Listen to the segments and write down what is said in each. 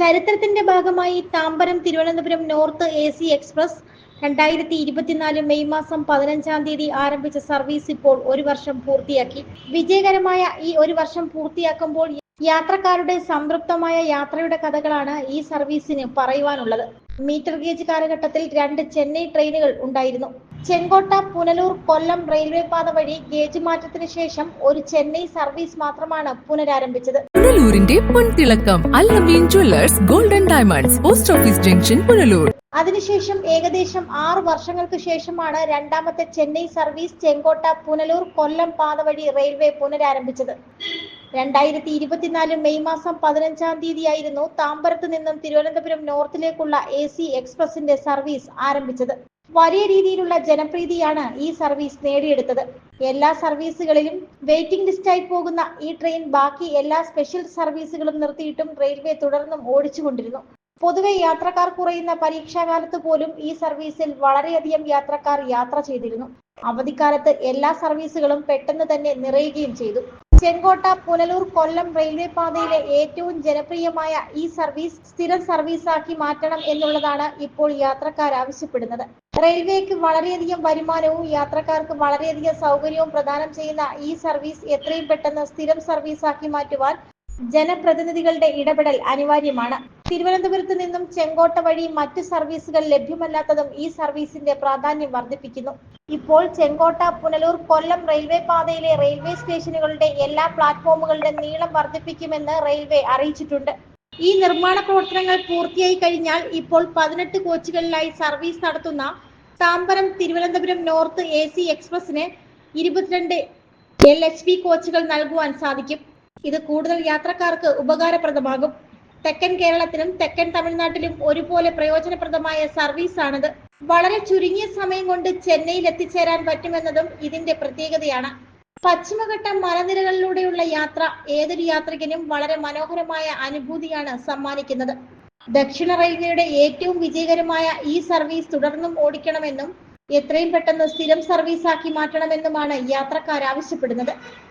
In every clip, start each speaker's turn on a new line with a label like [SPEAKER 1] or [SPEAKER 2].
[SPEAKER 1] ചരിത്രത്തിന്റെ ഭാഗമായി Tambaram Thiruvananthapuram north A C express രണ്ടായിരത്തി ഇരുപത്തിനാല് മെയ് മാസം പതിനഞ്ചാം തീയതി ആരംഭിച്ച സർവീസ് ഇപ്പോൾ ഒരു വർഷം പൂർത്തിയാക്കി. വിജയകരമായ ഈ ഒരു വർഷം പൂർത്തിയാക്കുമ്പോൾ യാത്രക്കാരുടെ സംതൃപ്തമായ യാത്രയുടെ കഥകളാണ് ഈ സർവീസിന് പറയുവാനുള്ളത്. മീറ്റർ ഗേജ് കാലഘട്ടത്തിൽ രണ്ട് ചെന്നൈ ട്രെയിനുകൾ ഉണ്ടായിരുന്നു. ചെങ്കോട്ട പുനലൂർ കൊല്ലം റെയിൽവേ പാത വഴി ഗേജ് മാറ്റത്തിന് ശേഷം ഒരു ചെന്നൈ സർവീസ് മാത്രമാണ് പുനരാരംഭിച്ചത്.
[SPEAKER 2] പുനലൂരിന്റെ പൊൻതിളക്കം Allameen jewellers golden diamonds post office junction Punalur.
[SPEAKER 1] അതിനുശേഷം ഏകദേശം ആറ് വർഷങ്ങൾക്ക് ശേഷമാണ് രണ്ടാമത്തെ ചെന്നൈ സർവീസ് ചെങ്കോട്ട പുനലൂർ കൊല്ലം പാത വഴി റെയിൽവേ പുനരാരംഭിച്ചത്. രണ്ടായിരത്തി ഇരുപത്തിനാല് മെയ് മാസം പതിനഞ്ചാം തീയതിയായിരുന്നു താമ്പരത്ത് നിന്നും തിരുവനന്തപുരം നോർത്തിലേക്കുള്ള എ സി എക്സ്പ്രസിന്റെ സർവീസ് ആരംഭിച്ചത്. വലിയ രീതിയിലുള്ള ജനപ്രീതിയാണ് ഈ സർവീസ് നേടിയെടുത്തത്. എല്ലാ സർവീസുകളിലും വെയിറ്റിംഗ് ലിസ്റ്റായി പോകുന്ന ഈ ട്രെയിൻ ബാക്കി എല്ലാ സ്പെഷ്യൽ സർവീസുകളും നിർത്തിയിട്ടും റെയിൽവേ തുടർന്നും ഓടിച്ചുകൊണ്ടിരുന്നു. പൊതുവെ യാത്രക്കാർ കുറയുന്ന പരീക്ഷാകാലത്ത് പോലും ഈ സർവീസിൽ വളരെയധികം യാത്രക്കാർ യാത്ര ചെയ്തിരുന്നു. അവധിക്കാലത്ത് എല്ലാ സർവീസുകളും പെട്ടെന്ന് തന്നെ നിറയുകയും ചെയ്തു. ചെങ്കോട്ട പുനലൂർ കൊല്ലം റെയിൽവേ പാതയിലെ ഏറ്റവും ജനപ്രിയമായ ഈ സർവീസ് സ്ഥിരം സർവീസാക്കി മാറ്റണം എന്നുള്ളതാണ് ഇപ്പോൾ യാത്രക്കാർ ആവശ്യപ്പെടുന്നത്. റെയിൽവേക്ക് വളരെയധികം വരുമാനവും യാത്രക്കാർക്ക് വളരെയധികം സൗകര്യവും പ്രദാനം ചെയ്യുന്ന ഈ സർവീസ് എത്രയും പെട്ടെന്ന് സ്ഥിരം സർവീസാക്കി മാറ്റുവാൻ ജനപ്രതിനിധികളുടെ ഇടപെടൽ അനിവാര്യമാണ്. തിരുവനന്തപുരത്ത് നിന്നും ചെങ്കോട്ട വഴി മറ്റ് സർവീസുകൾ ലഭ്യമല്ലാത്തതും ഈ സർവീസിന്റെ പ്രാധാന്യം വർദ്ധിപ്പിക്കുന്നു. ഇപ്പോൾ ചെങ്കോട്ട പുനലൂർ കൊല്ലം റെയിൽവേ പാതയിലെ റെയിൽവേ സ്റ്റേഷനുകളുടെ എല്ലാ പ്ലാറ്റ്ഫോമുകളുടെ നീളം വർദ്ധിപ്പിക്കുമെന്ന് റെയിൽവേ അറിയിച്ചിട്ടുണ്ട്. ഈ നിർമ്മാണ പ്രവർത്തനങ്ങൾ പൂർത്തിയായി കഴിഞ്ഞാൽ ഇപ്പോൾ പതിനെട്ട് കോച്ചുകളിലായി സർവീസ് നടത്തുന്ന Tambaram Thiruvananthapuram north A C എക്സ്പ്രസിന് ഇരുപത്തിരണ്ട് എൽ എച്ച് പി കോച്ചുകൾ നൽകുവാൻ സാധിക്കും. ഇത് കൂടുതൽ യാത്രക്കാർക്ക് ഉപകാരപ്രദമാകും. തെക്കൻ കേരളത്തിലും തെക്കൻ തമിഴ്നാട്ടിലും ഒരുപോലെ പ്രയോജനപ്രദമായ സർവീസാണിത്. വളരെ ചുരുങ്ങിയ സമയം കൊണ്ട് ചെന്നൈയിൽ എത്തിച്ചേരാൻ പറ്റുമെന്നതും ഇതിന്റെ പ്രത്യേകതയാണ്. പശ്ചിമഘട്ട മലനിരകളിലൂടെയുള്ള യാത്ര ഏതൊരു യാത്രികനും വളരെ മനോഹരമായ അനുഭൂതിയാണ് സമ്മാനിക്കുന്നത്. ദക്ഷിണ റെയിൽവേയുടെ ഏറ്റവും വിജയകരമായ ഈ സർവീസ് തുടർന്നും ഓടിക്കണമെന്നും എത്രയും പെട്ടെന്ന് സ്ഥിരം സർവീസാക്കി മാറ്റണമെന്നുമാണ് യാത്രക്കാർ ആവശ്യപ്പെടുന്നത്.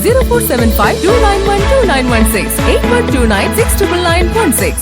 [SPEAKER 2] zero four seven five two nine one two nine one six eight one two nine six triple nine one six